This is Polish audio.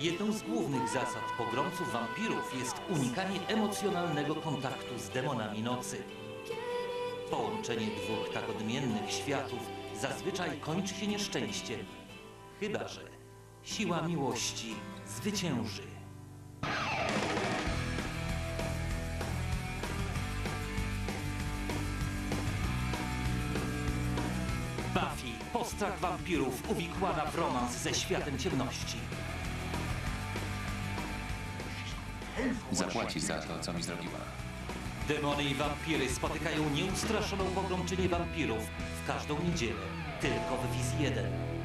Jedną z głównych zasad pogromców wampirów jest unikanie emocjonalnego kontaktu z demonami nocy. Połączenie dwóch tak odmiennych światów zazwyczaj kończy się nieszczęściem, chyba że siła miłości zwycięży. Buffy, postrach wampirów, uwikłana w romans ze światem ciemności. Zapłaci za to, co mi zrobiła. Demony i wampiry spotykają nieustraszoną pogromczynię wampirów w każdą niedzielę, tylko w Wiz 1.